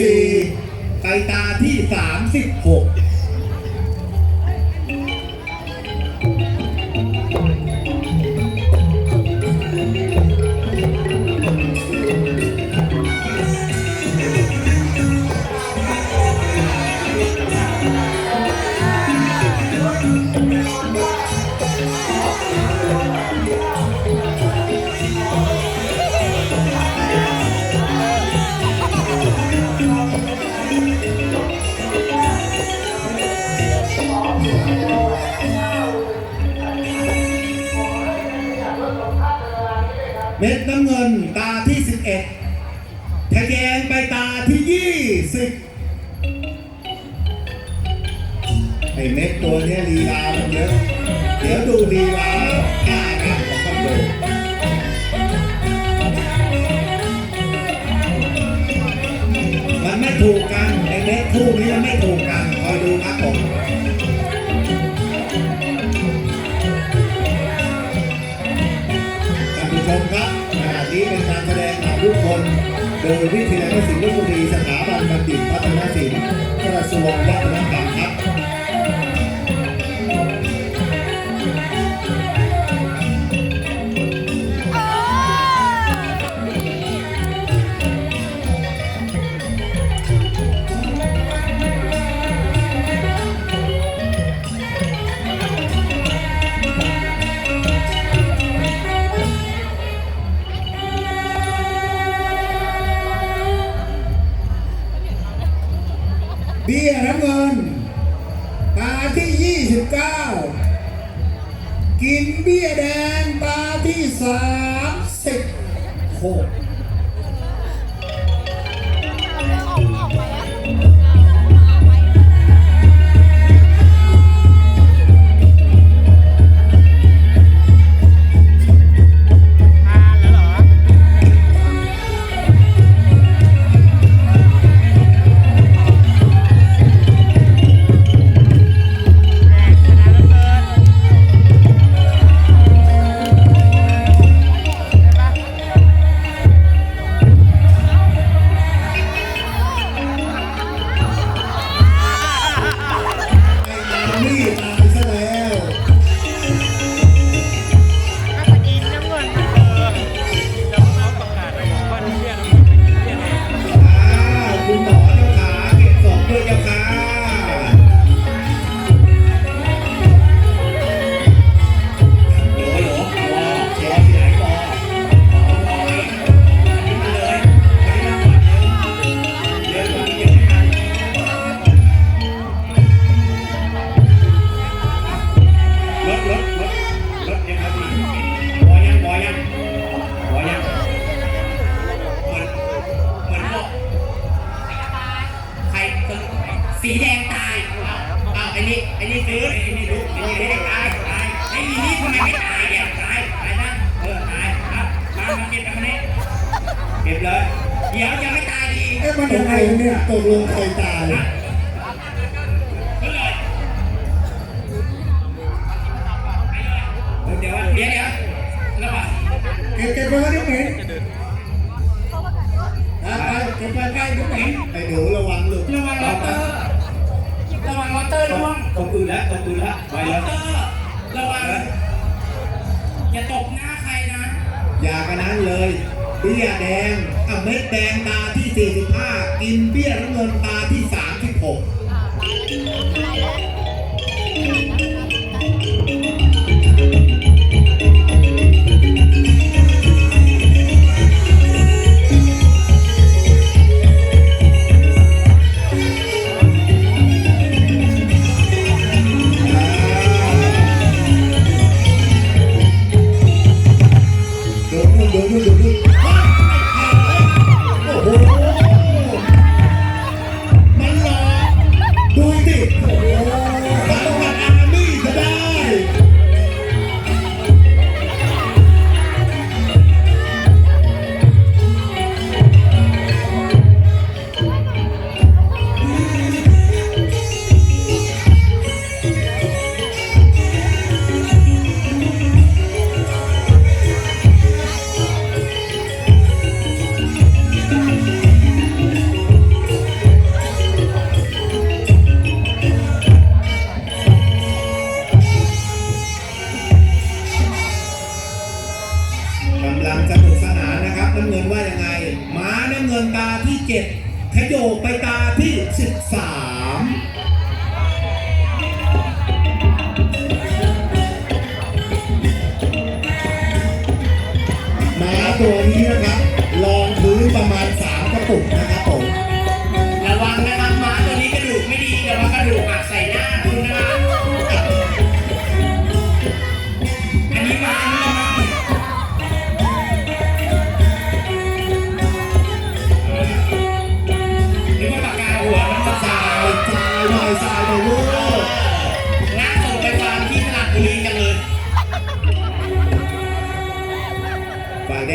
สี่ไปตาที่สามสิบหก เม็ดน้ำเงินตาที่สิบเอ็ดทะแยงไปตาที่ยี่สิบไอเม็ดตัวนี้ลีลามันเยอะเดี๋ยวดูลีลาท่าทาของมันเลยมันไม่ถูกกันไอเม็ดคู่นี้มันไม่ถูกกันคอยดูครับผม โดยวิทยาลัยศิลปบุรีสถาบันบัณฑิตพัฒนศิลป์กระทรวงวัฒน กินเบี้ยแดงตาที่สามสิบหก นนี้ เก็บเลย เดี๋ยวยังไม่ตายดีเอ๊ะมันยังไงเนี่ยตกลงใครตายก็เลยเดี๋ยวเดี๋ยวเดี๋ยวแล้วป่ะเก็บเก็บไปว่าเดี๋ยวเหม็นไปไปเก็บไปไปเดี๋ยวเหม็นไอ้หนูระวังลูกระวังวอเตอร์ระวังวอเตอร์ระวังตกปืนแล้วตกปืนแล้วไปแล้วระวังอย่าตกหน้าใครนะ อย่ากันนั้นเลย เบี้ยแดงอะเม็ดแดงตาที่ 45 กินเบี้ยน้ำเงินตาที่ 36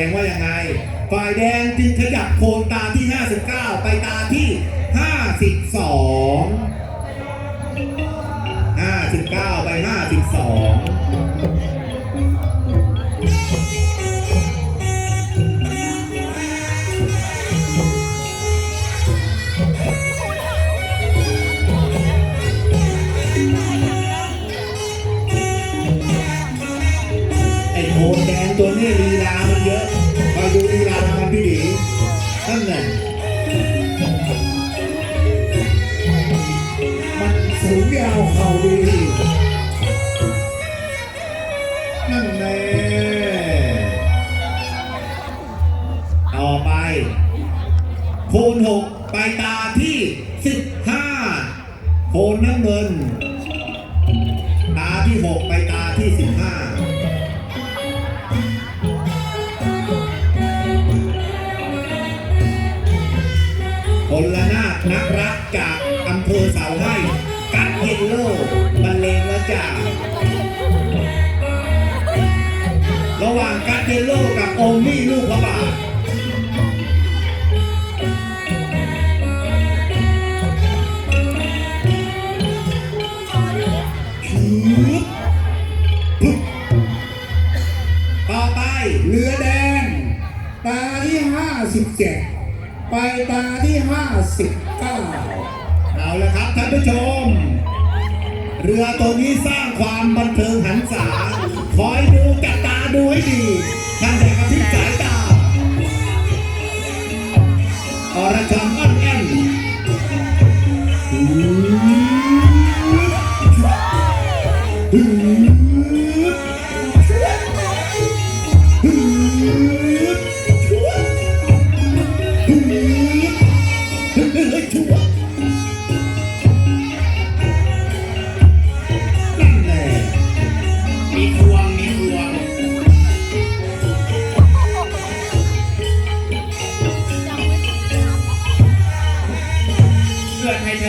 งว่ายังไง ฝ่ายแดงจึงขยับโคนตาที่ 59 ไปตาที่ 52 59 ไป 52ไอ้โคนแดงตัวนี้ลีลา เยอะมาดูลีลาของพี่ดีนั่นแหละมันสูงยาวเข่าดีนั่นแหละต่อไปคูนหกไปตา ระหว่างกัดเยลโลกับโอมมี่ลูกพระบาทต่อไปเรือแดง ตาที่ห้าสิบเจ็ดไปตาที่ห้าสิบเก้าเอาละครับท่านผู้ชม เรือตัวนี้สร้างความบันเทิงหันษา คอยดูจับตาดูให้ดีท่านแต่กระพริบสายตาอรชร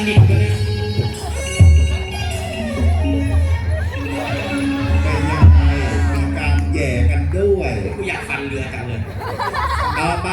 ยังดีอเลยนมีการแย่กันด้วย กูอยากฟันเรือจังเลย ต่อไป